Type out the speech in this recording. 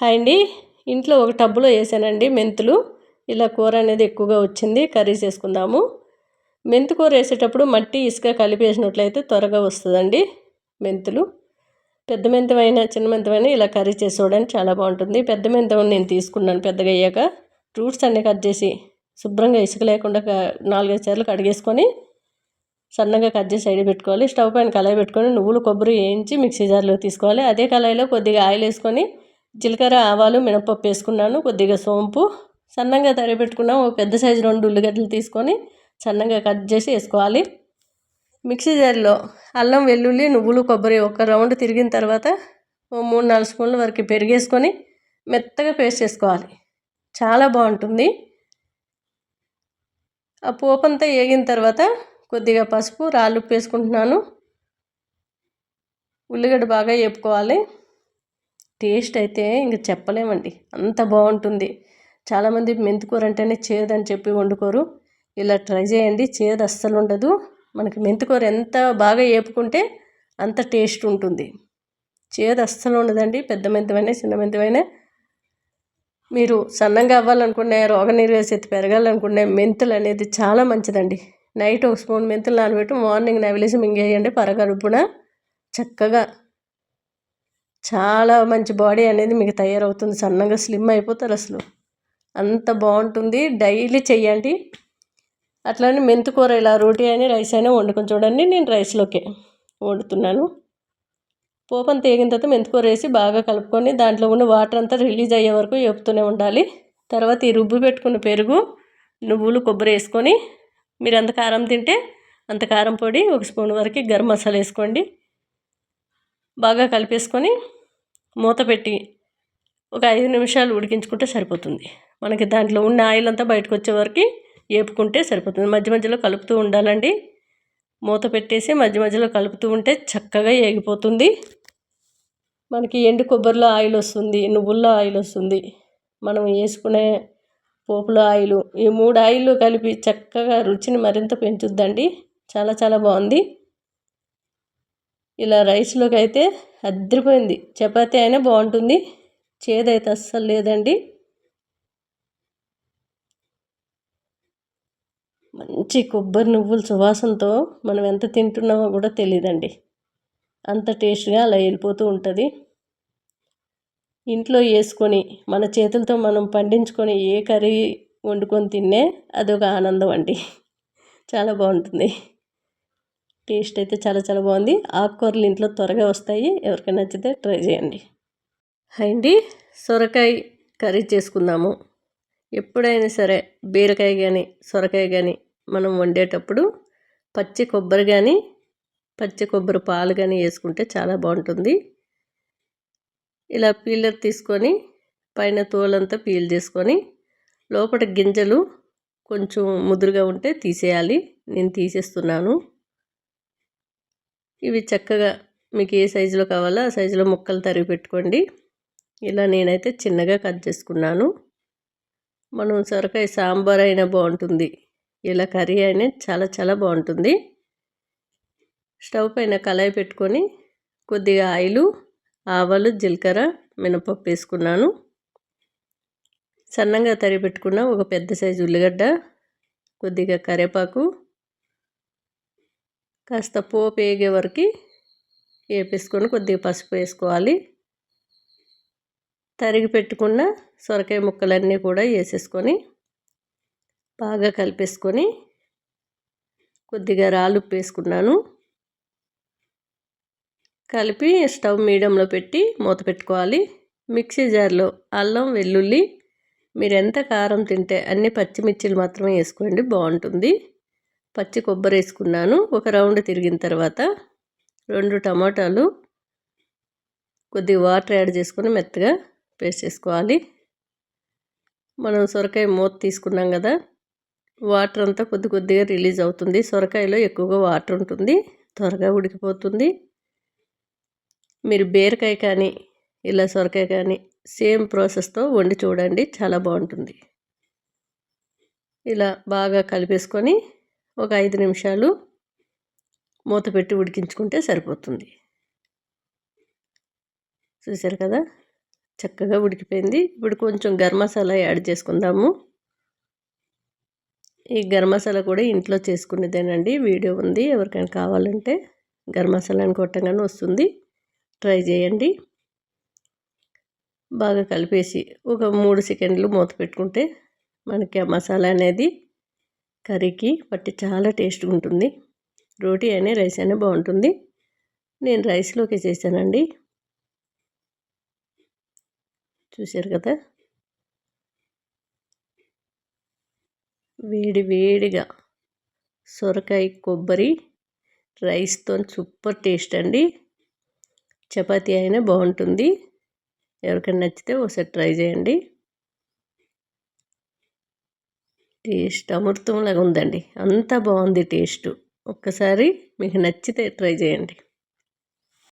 Hi అండి. ఇంట్లో ఒక టబ్బులో వేసానండి మెంతులు. ఇలా కూర అనేది ఎక్కువగా వచ్చింది. కర్రీ చేసుకుందాము మెంతు కూర వేసేటప్పుడు మట్టి ఇసుక కలిపేసినట్లయితే త్వరగా వస్తుందండి మెంతులు. పెద్ద మెంతమైన చిన్న మెంతమైన ఇలా కర్రీ చేసుకోవడానికి చాలా బాగుంటుంది. పెద్ద మెంతమని నేను తీసుకున్నాను పెద్దగా అయ్యాక. ఫ్రూట్స్ అన్నీ కట్ చేసి శుభ్రంగా ఇసుక లేకుండా నాలుగైదు సార్లు కడిగేసుకొని సన్నగా కట్ చేసి సైడ్ పెట్టుకోవాలి. స్టవ్ పైన కళాయి పెట్టుకొని నువ్వులు కొబ్బరి వేయించి మిక్సీ జార్లో తీసుకోవాలి. అదే కళాయిలో కొద్దిగా ఆయిల్ వేసుకొని జీలకర్ర ఆవాలు మినపప్పు వేసుకున్నాను కొద్దిగా సోంపు. సన్నంగా తరిపెట్టుకున్నాం ఒక పెద్ద సైజు రెండు ఉల్లిగడ్డలు తీసుకొని సన్నగా కట్ చేసి వేసుకోవాలి. మిక్సీ జార్లో అల్లం వెల్లుల్లి నువ్వులు కొబ్బరి ఒక రౌండ్ తిరిగిన తర్వాత ఓ మూడు నాలుగు స్పూన్ల వరకు పెరిగేసుకొని మెత్తగా పేస్ట్ చేసుకోవాలి. చాలా బాగుంటుంది. ఆ పోపంతా వేగిన తర్వాత కొద్దిగా పసుపు రాళ్ళు వేసుకుంటున్నాను. ఉల్లిగడ్డ బాగా వేపుకోవాలి. టేస్ట్ అయితే ఇంక చెప్పలేమండి. అంత బాగుంటుంది. చాలామంది మెంతికూర అంటేనే చేదని చెప్పి వండుకోరు. ఇలా ట్రై చేయండి. చేదు అస్సలు ఉండదు. మనకి మెంతికూర ఎంత బాగా వేపుకుంటే అంత టేస్ట్ ఉంటుంది. చేదు అస్సలు ఉండదండి. పెద్ద మెంతమైనా చిన్న మెంతమైనా మీరు సన్నంగా అవ్వాలనుకునే రోగ నిరోధశక్తి పెరగాలనుకునే మెంతులు అనేది చాలా మంచిదండి. నైట్ ఒక స్పూన్ మెంతులు నానబెట్టి మార్నింగ్ నవిలేసి మింగేయండి. పరగడుపున చక్కగా చాలా మంచి బాడీ అనేది మీకు తయారవుతుంది. సన్నగా స్లిమ్ అయిపోతారు అసలు. అంత బాగుంటుంది. డైలీ చెయ్యండి. అట్లానే మెంతికూర ఇలా రోటీ అయినా రైస్ అయినా వండుకొని చూడండి. నేను రైస్లోకే వండుతున్నాను. పోపం తేగిన తర్వాత మెంతికూర వేసి బాగా కలుపుకొని దాంట్లో ఉన్న వాటర్ అంతా రిలీజ్ అయ్యే వరకు వేపుతూనే ఉండాలి. తర్వాత ఈ రుబ్బు పెట్టుకున్న పెరుగు నువ్వులు కొబ్బరి వేసుకొని మీరు ఎంత కారం తింటే అంత కారం పొడి ఒక స్పూన్ వరకు గరం మసాలా వేసుకోండి. బాగా కలిపేసుకొని మూత పెట్టి ఒక ఐదు నిమిషాలు ఉడికించుకుంటే సరిపోతుంది. మనకి దాంట్లో ఉన్న ఆయిల్ అంతా బయటకు వచ్చే వరకు వేపుకుంటే సరిపోతుంది. మధ్య మధ్యలో కలుపుతూ ఉండాలండి. మూత పెట్టేసి మధ్య మధ్యలో కలుపుతూ ఉంటే చక్కగా ఏగిపోతుంది. మనకి ఎండు కొబ్బరిలో ఆయిల్ వస్తుంది నువ్వుల్లో ఆయిల్ వస్తుంది. మనం వేసుకునే పోపులో ఆయిల్ ఈ మూడు ఆయిల్ కలిపి చక్కగా రుచిని మరింత పెంచుద్దండి. చాలా చాలా బాగుంది. ఇలా రైస్లోకి అయితే అద్దరిపోయింది చపాతీ అయినా బాగుంటుంది. చేదైతే అస్సలు లేదండి. మంచి కొబ్బరి నువ్వుల సువాసనతో మనం ఎంత తింటున్నామో కూడా తెలియదండి అంత టేస్ట్గా అలా వెళ్ళిపోతూ ఉంటుంది. ఇంట్లో వేసుకొని మన చేతులతో మనం పండించుకొని ఏ కర్రీ వండుకొని తిన్నే అదొక ఆనందం అండి. చాలా బాగుంటుంది. టేస్ట్ అయితే చాలా చాలా బాగుంది. ఆకుకూరలు ఇంట్లో త్వరగా వస్తాయి. ఎవరికైనా నచ్చితే ట్రై చేయండి. అండి సొరకాయ కర్రీ చేసుకుందాము. ఎప్పుడైనా సరే బీరకాయ కానీ సొరకాయ కానీ మనం వండేటప్పుడు పచ్చి కొబ్బరి కానీ పచ్చి కొబ్బరి పాలు కానీ వేసుకుంటే చాలా బాగుంటుంది. ఇలా పీలర్ తీసుకొని పైన తోలంతా పీల్ చేసుకొని లోపల గింజలు కొంచెం ముదురుగా ఉంటే తీసేయాలి. నేను తీసేస్తున్నాను. ఇవి చక్కగా మీకు ఏ సైజులో కావాలో ఆ సైజులో ముక్కలు తరిగి పెట్టుకోండి. ఇలా నేనైతే చిన్నగా కట్ చేసుకున్నాను. మనం సొరకాయ సాంబార్ అయినా బాగుంటుంది. ఇలా కర్రీ అయినా చాలా చాలా బాగుంటుంది. స్టవ్ పైన కళాయి పెట్టుకొని కొద్దిగా ఆయిలు ఆవాలు జీలకర్ర మినపప్పు వేసుకున్నాను. సన్నంగా తరిగి పెట్టుకున్న ఒక పెద్ద సైజు ఉల్లిగడ్డ కొద్దిగా కరివేపాకు కాస్త పోపు వేగే వరకు వేపేసుకొని కొద్దిగా పసుపు వేసుకోవాలి. తరిగి పెట్టుకున్న సొరకాయ ముక్కలన్నీ కూడా వేసేసుకొని బాగా కలిపేసుకొని కొద్దిగా రాళ్ళు వేసుకున్నాను. కలిపి స్టవ్ మీడియంలో పెట్టి మూత పెట్టుకోవాలి. మిక్సీ జార్లో అల్లం వెల్లుల్లి మీరు ఎంత కారం తింటే అన్ని పచ్చిమిర్చిలు మాత్రమే వేసుకోండి బాగుంటుంది. పచ్చి కొబ్బరి వేసుకున్నాను ఒక రౌండ్ తిరిగిన తర్వాత రెండు టమాటాలు కొద్దిగా వాటర్ యాడ్ చేసుకొని మెత్తగా పేస్ట్ చేసుకోవాలి. మనం సొరకాయ మూత తీసుకున్నాం కదా వాటర్ అంతా కొద్ది కొద్దిగా రిలీజ్ అవుతుంది. సొరకాయలో ఎక్కువగా వాటర్ ఉంటుంది. త్వరగా ఉడికిపోతుంది. మీరు బీరకాయ కానీ ఇలా సొరకాయ కానీ సేమ్ ప్రాసెస్తో వండి చూడండి. చాలా బాగుంటుంది. ఇలా బాగా కలిపేసుకొని ఒక ఐదు నిమిషాలు మూత పెట్టి ఉడికించుకుంటే సరిపోతుంది. చూసారు కదా? చక్కగా ఉడికిపోయింది. ఇప్పుడు కొంచెం గరం మసాలా యాడ్ చేసుకుందాము. ఈ గరం మసాలా కూడా ఇంట్లో చేసుకునేదేనండి. వీడియో ఉంది. ఎవరికైనా కావాలంటే గరం మసాలాని కొట్టగానే వస్తుంది. ట్రై చేయండి. బాగా కలిపేసి ఒక మూడు సెకండ్లు మూత పెట్టుకుంటే మనకి ఆ మసాలా అనేది కర్రీకి పట్టి చాలా టేస్ట్గా ఉంటుంది. రోటీ అయినా రైస్ అయినా బాగుంటుంది. నేను రైస్లోకి చేశానండి. చూశారు కదా? వేడి వేడిగా సొరకాయ కొబ్బరి రైస్తో సూపర్ టేస్ట్ అండి. చపాతీ అయినా బాగుంటుంది. ఎవరికైనా నచ్చితే ఒకసారి ట్రై చేయండి. టేస్ట్ అమృతంలాగా ఉందండి. అంత బాగుంది టేస్ట్. ఒక్కసారి మీకు నచ్చితే ట్రై చేయండి.